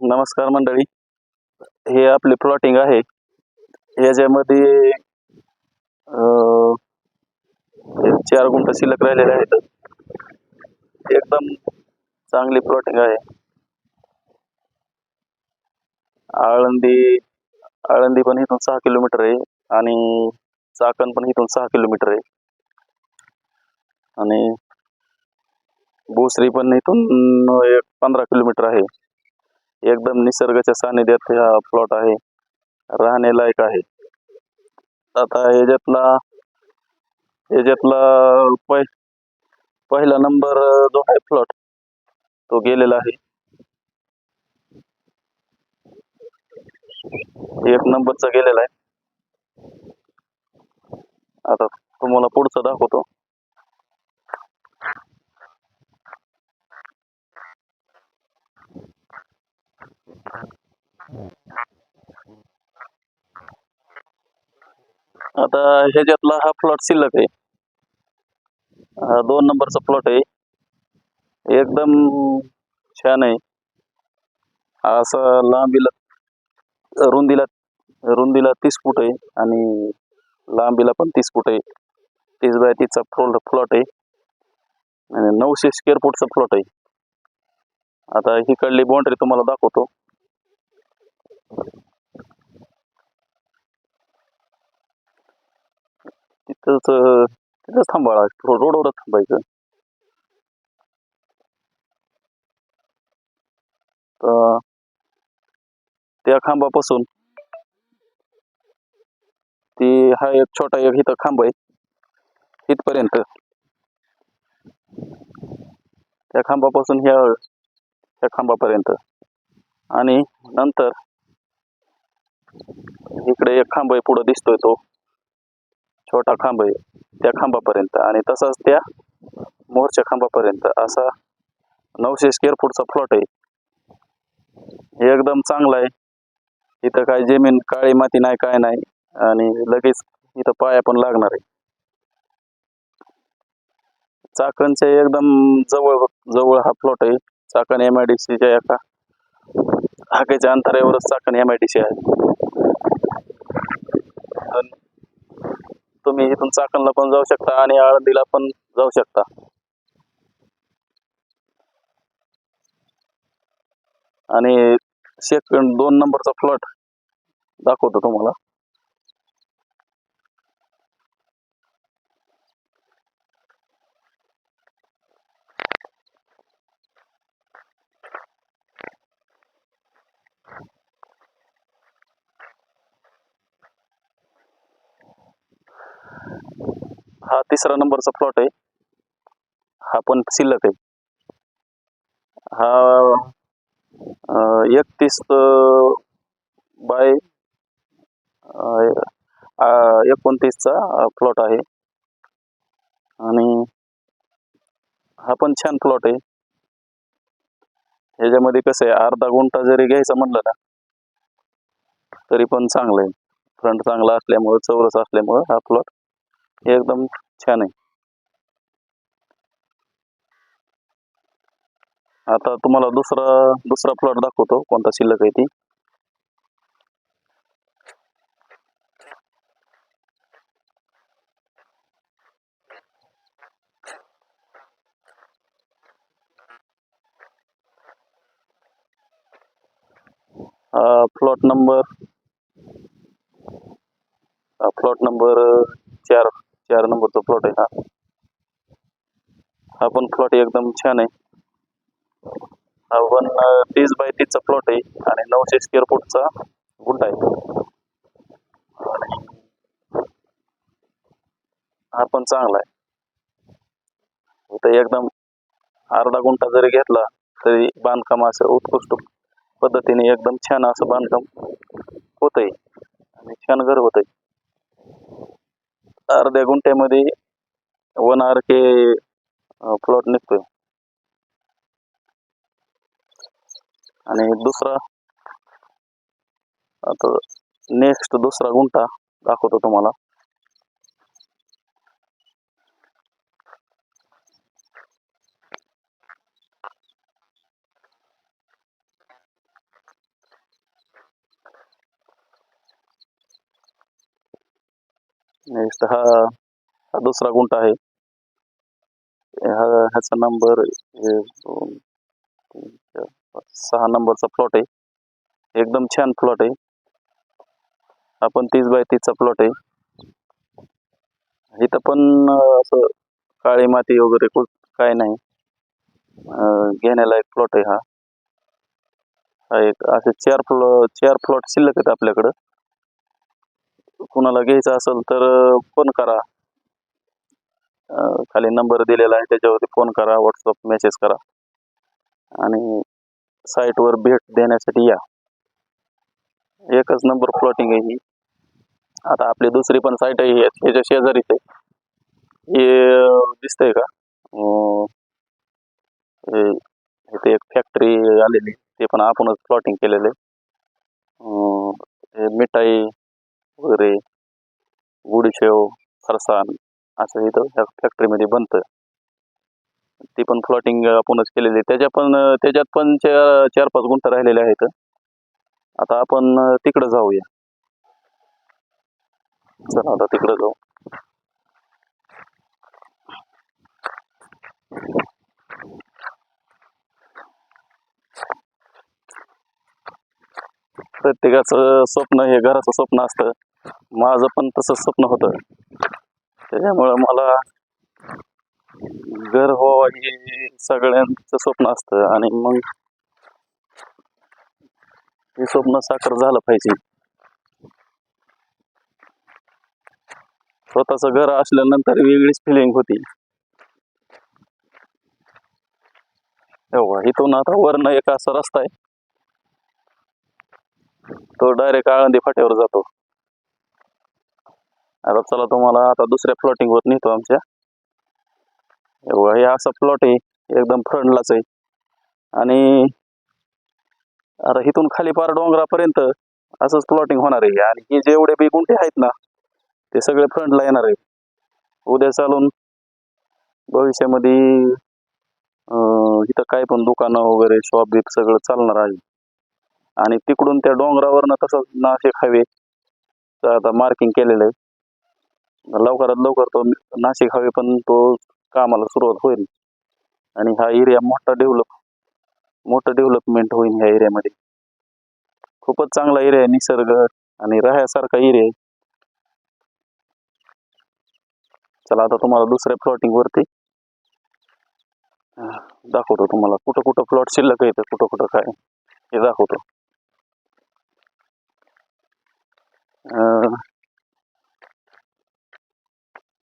नमस्कार मंडळी. हे आपले प्लॉटिंग आहे. याच्यामध्ये चार गुंठ शिल्लक राहिलेले आहेत. एकदम चांगली प्लॉटिंग आहे. आळंदी आळंदी पण इथून सहा किलोमीटर आहे आणि चाकण पण इथून सहा किलोमीटर आहे. आणि भोसरी पण इथून एक पंधरा किलोमीटर आहे. एकदम निसर्गाच्या सानिध्यात हा प्लॉट आहे. राहण्यालायक आहे. आता ह्याच्यातला ह्याच्यातला पहि पहिला नंबर जो आहे प्लॉट तो गेलेला आहे. एक नंबरचा गेलेला आहे. आता तुम्हाला पुढचं दाखवतो. आता ह्याच्यातला हा प्लॉट शिल्लक आहे. हा दोन नंबरचा प्लॉट आहे. एकदम छान आहे. असा लांबीला रुंदीला रुंदीला तीस फूट आहे आणि लांबीला पण तीस फूट आहे. तीस बाय तीसचा फ्लो प्लॉट आहे. आणि नऊशे स्क्वेअर फूटचा प्लॉट आहे. आता ही बाउंड्री तुम्हाला दाखवतो. तिथंच तिथंच थांबाळा रोडवरच थांबायचं. तर त्या खांबापासून ती हा एक छोटा एक इथं खांब आहे. इथपर्यंत. त्या खांबापासून ह्या त्या खांबापर्यंत. आणि नंतर इकडे एक खांब आहे पुढं दिसतोय तो. छोटा खांब आहे त्या खांबापर्यंत. आणि तसाच त्या मोरच्या खांबापर्यंत. असा नऊशे स्क्वेअर फूटचा प्लॉट आहे. एकदम चांगला आहे. इथं काय जमीन काळी माती नाही काय नाही. आणि लगेच इथं पाया पण लागणार आहे. चाकणच्या एकदम जवळ जवळ हा प्लॉट आहे. चाकण एम आय डी सीच्या एका हाकेच्या अंतरावरच Chakan M I D C आहे. तुम्ही इथून चाकणला पण जाऊ शकता आणि आळंदीला पण जाऊ शकता. आणि सेकंड दोन नंबरचा फ्लॉट दाखवतो तुम्हाला. हा तिसरा नंबरचा प्लॉट आहे. हा पण शिल्लक आहे. हा एकतीस बाय एकोणतीसचा प्लॉट आहे. आणि हा पण छान प्लॉट आहे. ह्याच्यामध्ये कसं आहे अर्धा गुंठा जरी घ्यायचा म्हणलं ना तरी पण चांगलं आहे. फ्रंट चांगला असल्यामुळं चौरस असल्यामुळं हा प्लॉट एकदम छान आहे. आता तुम्हाला दुसरा दुसरा प्लॉट दाखवतो कोणता शिल्लक आहे ती. प्लॉट नंबर प्लॉट नंबर चार नंबरचा प्लॉट आहे हा हा पण प्लॉट एकदम छान आहे. हा पण तीस बाय तीसचा प्लॉट आहे आणि नऊशे स्क्वेअर फूटचा गुंडा आहे. हा पण चांगला आहे. इथं एकदम अर्धा गुंठा जरी घेतला तरी बांधकाम असं उत्कृष्ट पद्धतीने एकदम छान असं बांधकाम होतंय. आणि छान घर होतंय. अर्ध्या गुंठ्यामध्ये वन आर के प्लॉट निघतोय. आणि दुसरा आता नेक्स्ट दुसरा गुंठा दाखवतो तुम्हाला. नेक्स्ट हा हा दुसरा गुंठा आहे. हा ह्याचा नंबर सहा नंबरचा प्लॉट आहे. एकदम छान प्लॉट आहे. हा पण तीस बाय तीसचा प्लॉट आहे. इथं पण असं काळी माती वगैरे कुठ काय नाही. घेण्यालायक प्लॉट आहे हा. हा एक असे चार प्लॉ चार प्लॉट शिल्लक आहेत आपल्याकडं. कुणाला घ्यायचं असेल तर फोन करा. खाली नंबर दिलेला आहे त्याच्यावरती फोन करा व्हॉट्सअप मेसेज करा. आणि साईटवर भेट देण्यासाठी या. एकच नंबर प्लॉटिंग आहे ही. आता आपली दुसरी पण साईट आहे याच्या त्याच्या शेजारीच आहे. हे दिसतंय का? हे- इथे एक फॅक्टरी आलेली ते पण आपणच प्लॉटिंग केलेलं आहे. मिठाई वगैरे गुडशेव फरसाण असं इथं ह्या फॅक्टरीमध्ये बनतं. ती पण फ्लॉटिंग आपणच केलेली त्याच्या पण त्याच्यात पण चार चार पाच गुंठ राहिलेले आहेत. आता आपण तिकडं जाऊया. चला आता तिकडं जाऊ. प्रत्येकाचं स्वप्न हे घराचं स्वप्न असतं. माझं पण तसंच स्वप्न होतं. त्याच्यामुळं मला घर व्हावं हे सगळ्यांचं स्वप्न असतं आणि मग हे स्वप्न साकार झालं पाहिजे. स्वतःच घर असल्यानंतर वेगळीच फिलिंग होती. तेव्हा इथून आता वरण एक असा रस्ता आहे. तो डायरेक्ट आळंदी फाट्यावर जातो. आता चला तुम्हाला आता दुसऱ्या प्लॉटिंग वर नेतो आमच्या. हे असा प्लॉट आहे एकदम फ्रंटलाच आहे. आणि आता इथून खाली पार डोंगरापर्यंत असंच प्लॉटिंग होणार आहे. आणि हे जेवढे बी गुंठे आहेत ना ते सगळे फ्रंटला येणार आहे उद्या चालून भविष्यामध्ये इथं काय पण दुकानं वगैरे शॉप बीप सगळं चालणार आहे. आणि तिकडून त्या डोंगरावरनं तसंच नाशिक हायवे आता मार्किंग केलेलं आहे. लवकरात लवकर तो नाशिक हवे पण तो कामाला सुरुवात होईल. आणि हा एरिया मोठा डेव्हलप मोठं डेव्हलपमेंट होईल ह्या एरियामध्ये खूपच चांगला एरिया आहे निसर्ग आणि राहण्यासारखा एरिया आहे. चला आता तुम्हाला दुसऱ्या प्लॉटिंग वरती दाखवतो तुम्हाला. कुठं कुठं प्लॉट शिल्लक आहे तर कुठं कुठं काय हे दाखवतो.